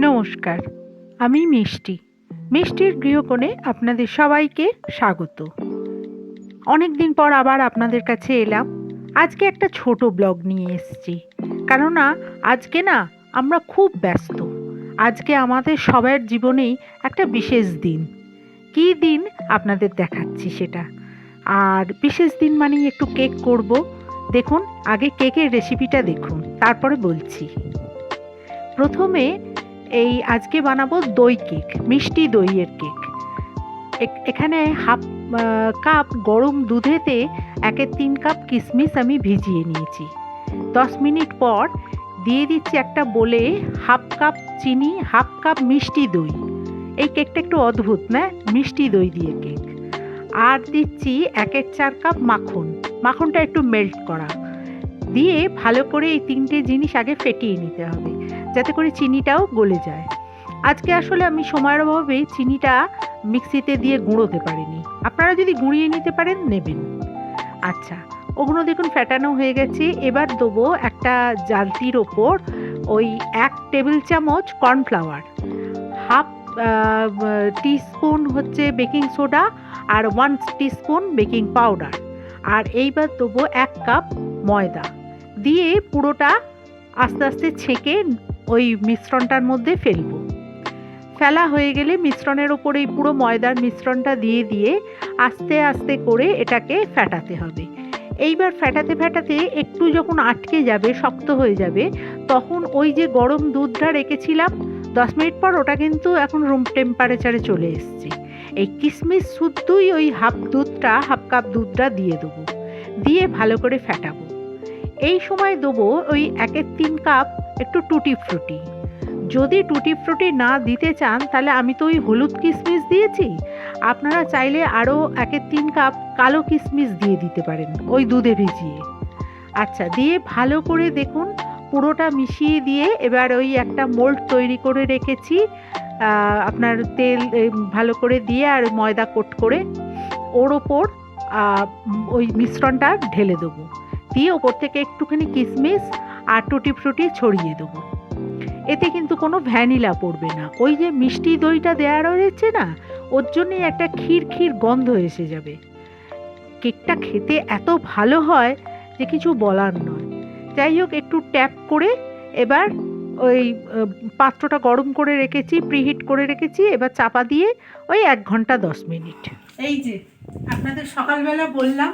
নমস্কার, আমি মিষ্টি। মিষ্টির গৃহকোণে আপনাদের সবাইকে স্বাগত। অনেক দিন পর আবার আপনাদের কাছে এলাম। আজকে একটা ছোট ব্লগ নিয়ে এসেছি। কেননা, আজকে না আমরা খুব ব্যস্ত। আজকে আমাদের সবার জীবনেই একটা বিশেষ দিন। কী দিন আপনাদের দেখাচ্ছি সেটা? আর বিশেষ দিন মানেই একটু কেক করব। দেখুন, আগে কেকের রেসিপিটা দেখুন, তারপরে বলছি। প্রথমে এই আজকে বানাবো দই কেক, মিষ্টি দইয়ের কেক। এখানে হাফ কাপ গরম দুধেতে একের তিন কাপ কিশমিশ আমি ভিজিয়ে নিয়েছি। দশ মিনিট পর দিয়ে দিচ্ছি একটা বলে হাফ কাপ চিনি, হাফ কাপ মিষ্টি দই। এই কেকটা একটু অদ্ভুত, না? মিষ্টি দই দিয়ে কেক। আর দিচ্ছি একের চার কাপ মাখন। মাখনটা একটু মেল্ট করা। দিয়ে ভালো করে এই তিনটে জিনিস আগে ফেটিয়ে নিতে হবে। যাতে করে চিনিটাও গলে যায়। আজকে আসলে আমি সময়ের অভাবে চিনিটা মিক্সিতে দিয়ে গুঁড়োতে পারিনি। আপনারা যদি গুঁড়িয়ে নিতে পারেন, নেবেন। আচ্ছা ওগুলো দেখুন ফ্যাটানো হয়ে গেছে। এবার দেবো একটা জালতির ওপর ওই এক টেবিল চামচ কর্নফ্লাওয়ার। হাফ টিস্পুন হচ্ছে বেকিং সোডা আর ওয়ান টিস্পুন বেকিং পাউডার। আর এইবার দেবো এক কাপ ময়দা। দিয়ে পুরোটা আস্তে আস্তে ছেঁকে ওই মিশ্রণটার মধ্যে ফেলব। ফেলা হয়ে গেলে মিশ্রণের ওপর এই পুরো ময়দার মিশ্রণটা দিয়ে দিয়ে আস্তে আস্তে করে এটাকে ফ্যাটাতে হবে। এইবার ফ্যাটাতে ফ্যাটাতে একটু যখন আটকে যাবে, শক্ত হয়ে যাবে, তখন ওই যে গরম দুধটা রেখেছিলাম, দশ মিনিট পর ওটা কিন্তু এখন রুম টেম্পারেচারে চলে এসছে। এই কিশমিশ শুদ্ধই ওই হাফ দুধটা হাফ কাপ দুধটা দিয়ে দেবো। দিয়ে ভালো করে ফ্যাটাবো এই সময় দেবো ওই একের তিন কাপ একটু টুটি ফ্রুটি। যদি টুটি ফ্রুটি না দিতে চান, তাহলে আমি তো ওই হলুদ কিশমিশ দিয়েছি। আপনারা চাইলে আরও একের তিন কাপ কালো কিশমিশ দিয়ে দিতে পারেন, ওই দুধে ভিজিয়ে। আচ্ছা দিয়ে ভালো করে দেখুন, পুরোটা মিশিয়ে দিয়ে এবার ওই একটা মোল্ড তৈরি করে রেখেছি। আপনার তেল ভালো করে দিয়ে আর ময়দা কোট করে ওর ওপর ওই মিশ্রণটা ঢেলে দেবো। দিয়ে ওপর থেকে একটুখানি কিশমিশ আর টুটি ফ্রুটি ছড়িয়ে দেবো। এতে কিন্তু কোনো ভ্যানিলা পড়বে না। ওই যে মিষ্টি দইটা দেওয়া রয়েছে না, ওর জন্যই একটা ক্ষীর ক্ষীর গন্ধ এসে যাবে। কেকটা খেতে এত ভালো হয় যে কিছু বলার নয়। যাই হোক, একটু ট্যাপ করে এবার ওই পাত্রটা গরম করে রেখেছি, প্রিহিট করে রেখেছি, এবার চাপা দিয়ে ওই এক ঘণ্টা দশ মিনিট। এই যে, আপনাদের সকালবেলা বললাম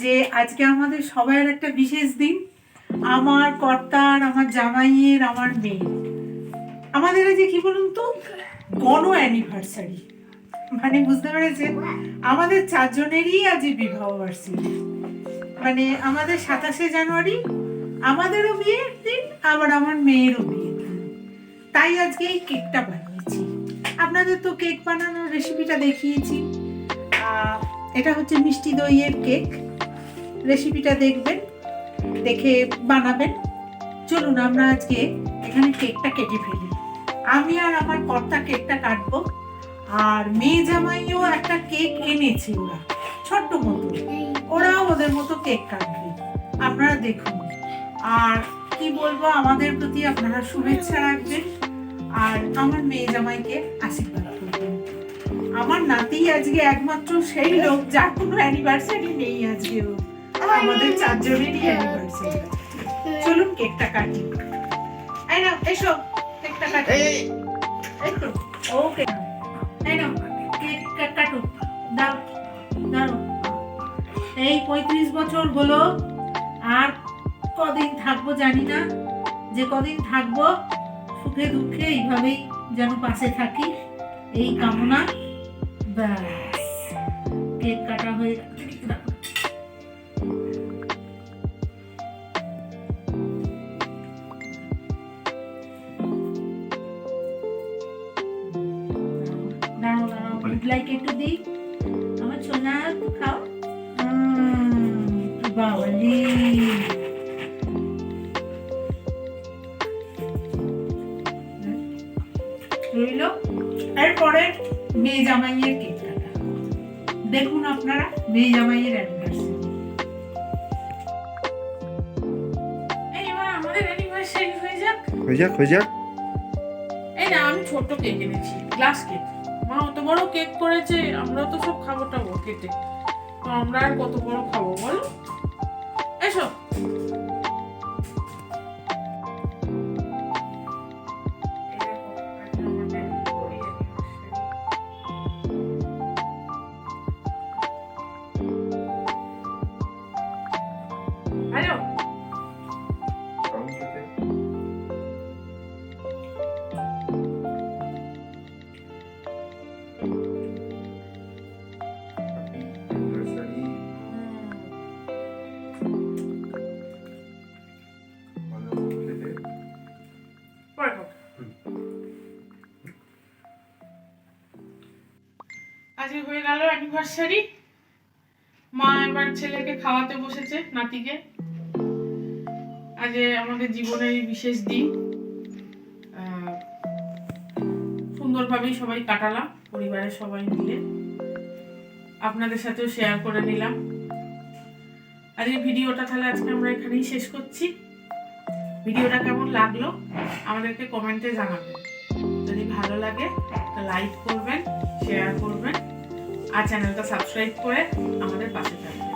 যে আজকে আমাদের সবাইয়ের একটা বিশেষ দিন। আমার কর্তার, আমার জামাইয়ের, আমার মেয়ে আমাদের যে কি বলুন তো? গণ অ্যানিভার্সারি মানে বুঝতে পেরেছেন? আমাদের চারজনেরই আজ বিবাহ বার্ষিকী। মানে আমাদের সাতাশে জানুয়ারি, আমাদেরও বিয়ের দিন, আবার আমার মেয়েরও দিন। তাই আজকে এই কেকটা বানিয়েছি। আপনাদের তো কেক বানানোর রেসিপিটা দেখিয়েছি। এটা হচ্ছে মিষ্টি দইয়ের কেক। রেসিপিটা দেখবেন, দেখে বানাবেন। চলুন, আমরা আজকে এখানে কেকটা কেটে ফেলি। আমি আর আমার কর্তা কেকটা কাটবো, আর মেয়ে জামাইও একটা কেক এনেছে ওরা, ছোট্ট মতো। ওরাও ওদের মতো কেক কাটবে। আপনারা দেখুন। আর কি বলব, আমাদের প্রতি আপনারা শুভেচ্ছা রাখবেন, আর আমার মেয়ে জামাইকে আশীর্বাদ করবেন। আমার নাতি আজকে একমাত্র সেই লোক, যার কোনো অ্যানিভার্সারি নেই আজকে ওর। আমাদের চারজনেরই অ্যানিভার্সারি চলুন কেকটা কাটি। এই নাও এসো কেকটা কাটি। ওকে এই নাও কেক কেক কাটো। দাও দাও। এই পঁয়ত্রিশ বছর হলো আর কদিন থাকব জানি না। যে কদিন থাকব সুখে দুঃখে এইভাবেই যেন পাশে থাকি। এই কামনা। ব্যাস। কেক কাটা হয়ে দাঁড়াও গুড লাইক একটু দিই আমার সোনা খাও। বাবালি রইল। এরপরে মেয়ে জামাইয়ের কেক কাটা দেখুন আপনারা মেয়ে জামাইয়ের অ্যানিভার্সারি হয়ে হয়ে যাক হয়ে যাক। এই না আমি ছোট কেক এনেছি গ্লাস কেক মা, অত বড় কেক করেছে আমরা তো সব খাব টাবো, কেটে। তো আমরা আর কত বড় খাব, বলো? এসো। অ্যানিভার্সারি মা এবার ছেলেকে খাওয়াতে বসেছে নাতিকে। আজ আমাদের জীবনের বিশেষ দিন সুন্দরভাবেই সবাই কাটালাম, পরিবারের সবাই মিলে। আপনাদের সাথেও শেয়ার করে নিলাম। আজকে ভিডিওটা তাহলে আজকে আমরা এখানেই শেষ করছি। ভিডিওটা কেমন লাগল আমাদেরকে কমেন্টে জানাবেন। যদি ভালো লাগে লাইক করবেন শেয়ার করবেন। আর চ্যানেলটা সাবস্ক্রাইব করে আমাদের পাশে থাকবেন।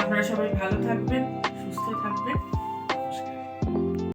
আপনারা সবাই ভালো থাকবেন সুস্থ থাকবেন।